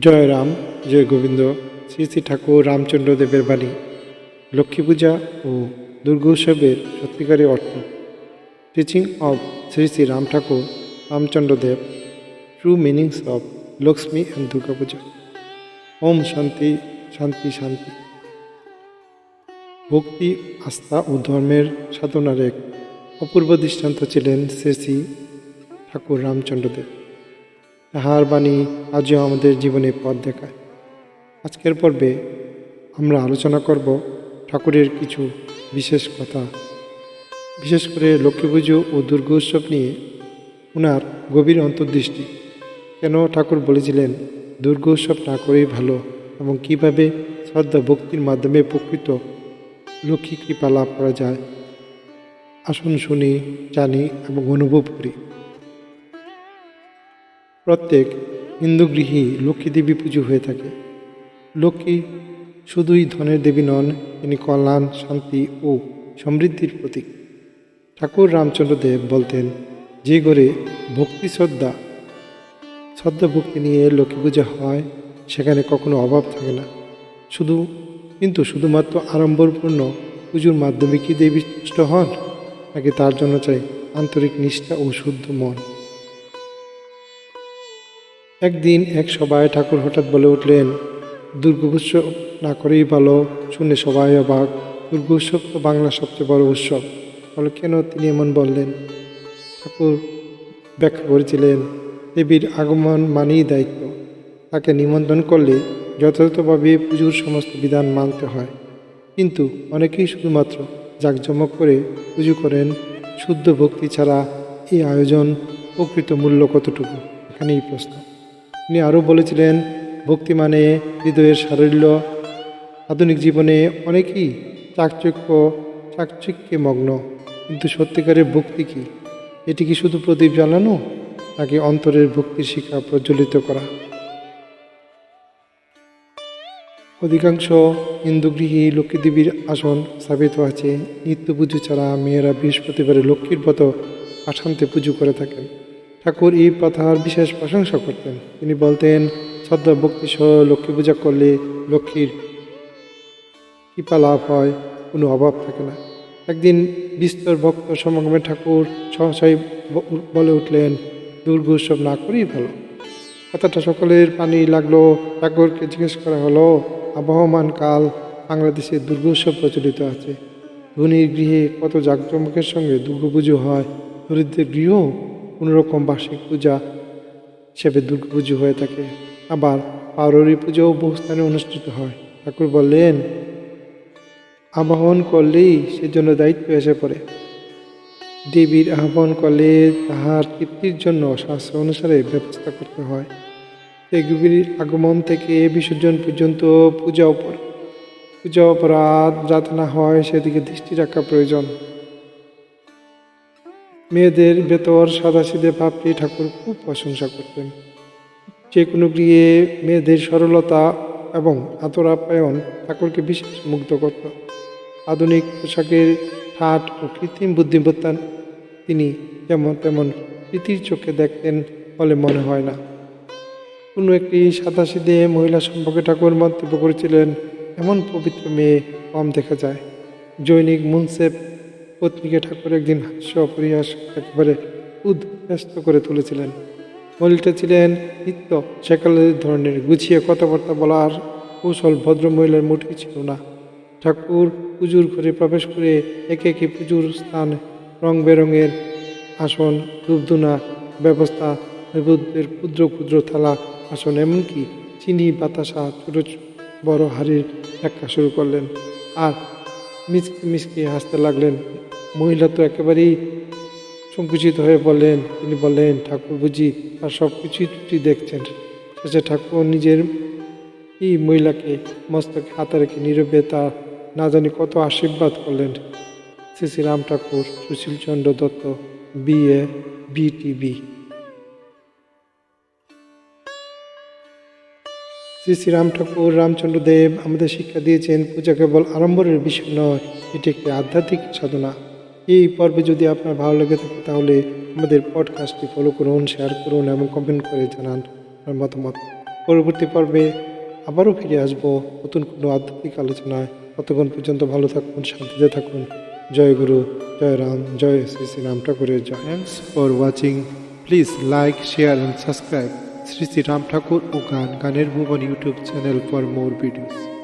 জয় রাম জয় গোবিন্দ শ্রী শ্রী ঠাকুর রামচন্দ্র দেবের বাণী, লক্ষ্মী পূজা ও দুর্গোৎসবের সত্যিকারী অর্থ। Teaching of Shri Shri Ram Thakur Ramchandra Dev true meanings of Lakshmi and Durga puja. Om শান্তি শান্তি শান্তি। ভক্তি, আস্থা ও ধর্মের সাধনার এক অপূর্ব দৃষ্টান্ত ছিলেন শ্রী শ্রী ঠাকুর রামচন্দ্র দেব তাহার বাণী আজও আমাদের জীবনে পথ দেখায়। আজকের পর্বে আমরা আলোচনা করব ঠাকুরের কিছু বিশেষ কথা। বিশেষ করে লক্ষ্মী পুজো ও দুর্গা উৎসব নিয়ে ওনার গভীর অন্তর্দৃষ্টি। কেন ঠাকুর বলেছিলেন, দুর্গা উৎসব না করেই ভালো এবং কীভাবে শ্রদ্ধা ভক্তির মাধ্যমে প্রকৃত লক্ষ্মী কৃপা লাভ করা যায়? আসুন শুনি, জানি এবং অনুভব করি। প্রত্যেক হিন্দু গৃহে লক্ষ্মী দেবী পুজো হয়ে থাকে। লক্ষ্মী শুধুই ধনের দেবী নন, তিনি কল্যাণ, শান্তি ও সমৃদ্ধির প্রতীক। ঠাকুর রামচন্দ্র দেব বলতেন, যে ঘরে ভক্তি শ্রদ্ধা শ্রদ্ধা ভক্তি নিয়ে লক্ষ্মী পূজা হয়, সেখানে কখনো অভাব থাকে না। শুধু, কিন্তু শুধুমাত্র আড়ম্বরপূর্ণ পুজোর মাধ্যমে কি দেবী তুষ্ট হন? নাকি তার জন্য চাই আন্তরিক নিষ্ঠা ও শুদ্ধ মন? একদিন এক সভায় ঠাকুর হঠাৎ বলে উঠলেন, দুর্গোৎসব না করেই ভালো, শুনে সবাই অবাক। দুর্গোৎসব তো বাংলার সবচেয়ে বড় উৎসব বলে কেন তিনি এমন বললেন? ঠাকুর ব্যাখ্যা করেছিলেন, দেবীর আগমন মানেই দায়িত্ব। তাকে নিমন্ত্রণ করলে যথাযথভাবে পুজোর সমস্ত বিধান মানতে হয়। কিন্তু অনেকেই শুধুমাত্র জাঁকজমক করে পুজো করেন। শুদ্ধ ভক্তি ছাড়া এই আয়োজন প্রকৃত মূল্য কতটুকু? এখানেই প্রশ্ন। তিনি আরও বলেছিলেন, ভক্তি মানে হৃদয়ের সারল্য। আধুনিক জীবনে অনেকেই চাকচক্য, চাকচিক্যে মগ্ন। কিন্তু সত্যিকারের ভক্তি কি? এটি কি শুধু প্রদীপ জ্বালানো, নাকি অন্তরের ভক্তির শিক্ষা প্রজ্বলিত করা? অধিকাংশ হিন্দু গৃহে লক্ষ্মী দেবীর আসন স্থাপিত আছে। নিত্য পুজো ছাড়া মেয়েরা বৃহস্পতিবারে লক্ষ্মীর ব্রত আসান্তে পুজো করে থাকেন। ঠাকুর এই প্রথার বিশেষ প্রশংসা করতেন। তিনি বলতেন, শ্রদ্ধা, ভক্তি সহ লক্ষ্মী পূজা করলে লক্ষ্মীর কৃপা লাভ হয়, কোনো অভাব থাকে না। একদিন বিস্তর ভক্ত সমাগমে ঠাকুর সহসাই বলে উঠলেন দুর্গ উৎসব না করেই ভালো। কথাটা সকলের পানি লাগল। ঠাকুরকে জিজ্ঞেস করা হলো, আবহমান কাল বাংলাদেশে দুর্গোৎসব প্রচলিত আছে। ধনীর গৃহে কত জাঁকজমকের সঙ্গে দুর্গাপুজো হয়? দরিদ্রের গৃহ কোনোরকম বার্ষিক পূজা হিসেবে দুর্গাপুজো হয়ে থাকে। আবার পাউরী পুজোও বহু স্থানে অনুষ্ঠিত হয়। ঠাকুর বললেন আবাহন করলেই সেজন্য দায়িত্ব এসে পড়ে। দেবীর আহ্বান করলে তাহার কীর্তির জন্য শাস্ত্র অনুসারে ব্যবস্থা করতে হয়। দেবীর আগমন থেকে বিসর্জন পর্যন্ত পূজা পূজা অপরাধ যাতে না হয় সেদিকে দৃষ্টি রাখা প্রয়োজন। মেয়েদের ভেতর সাদাসিধে ভাবটি ঠাকুর খুব প্রশংসা করতেন। যে কোনো গৃহে মেয়েদের সরলতা এবং আতর আপ্যায়ন ঠাকুরকে বিশেষ মুগ্ধ করত। আধুনিক পোশাকের ঠাট ও কৃত্রিম বুদ্ধিমত্তা তিনি যেমন তেমন প্রীতির চোখে দেখতেন বলে মনে হয় না। কোনো একটি সাদাসিধে মহিলা সম্পর্কে ঠাকুর মন্তব্য করেছিলেন, এমন পবিত্র মেয়ে কম দেখা যায়। জৈনিক মুন্সেফ পত্নীকে ঠাকুর একদিন হাস্য অপরিহাস একেবারে উদ্ব্যস্ত করে তুলেছিলেন। ছিলেন নিত্য সেকালের ধরনের, গুছিয়ে কথাবার্তা বলার কৌশল ভদ্র মহিলার মোটেই ছিল না। ঠাকুর পুজোর ঘরে প্রবেশ করে একে একে পুজোর স্থান রং বেরঙের আসন, ধূপধুনা, ব্যবস্থা, নৈবেদ্যের ক্ষুদ্র ক্ষুদ্র থালা আসন, এমনকি চিনি, বাতাসা, ছোট বড় হাড়ির ব্যাখ্যা শুরু করলেন। আর মিচকে মিচকে হাসতে লাগলেন। মহিলা তো একেবারেই সংকুচিত হয়ে বলেন তিনি বলেন ঠাকুর বুঝি আর সব কিছুই ত্রুটি দেখছেন। শেষে ঠাকুর নিজের এই মহিলাকে, মস্তকে হাতে রেখে নীরবে তা না জানি কত আশীর্বাদ করলেন। শ্রী শ্রী রাম ঠাকুর, সুশীল চন্দ্র দত্ত বি এ বিটিবি শ্রী শ্রী রাম ঠাকুর রামচন্দ্র দেব আমাদের শিক্ষা দিয়েছেন পূজা কেবল আড়ম্বরের বিষয় নয়, এটি একটি আধ্যাত্মিক সাধনা। এই পর্বে যদি আপনার ভালো লেগে থাকে, তাহলে আমাদের পডকাস্টটি ফলো করুন শেয়ার করুন এবং কমেন্ট করে জানান আপনার মতামত। পরবর্তী পর্বে আবারও ফিরে আসব নতুন কোনো আধ্যাত্মিক আলোচনায়। ততক্ষণ পর্যন্ত ভালো থাকুন, শান্তিতে থাকুন। জয় গুরু, জয় রাম, জয় শ্রী শ্রী রাম ঠাকুরের জয়। Thanks for watching please like share and subscribe Shri Shri Ram Thakur ও গান, গানের ভুবন YouTube channel for more videos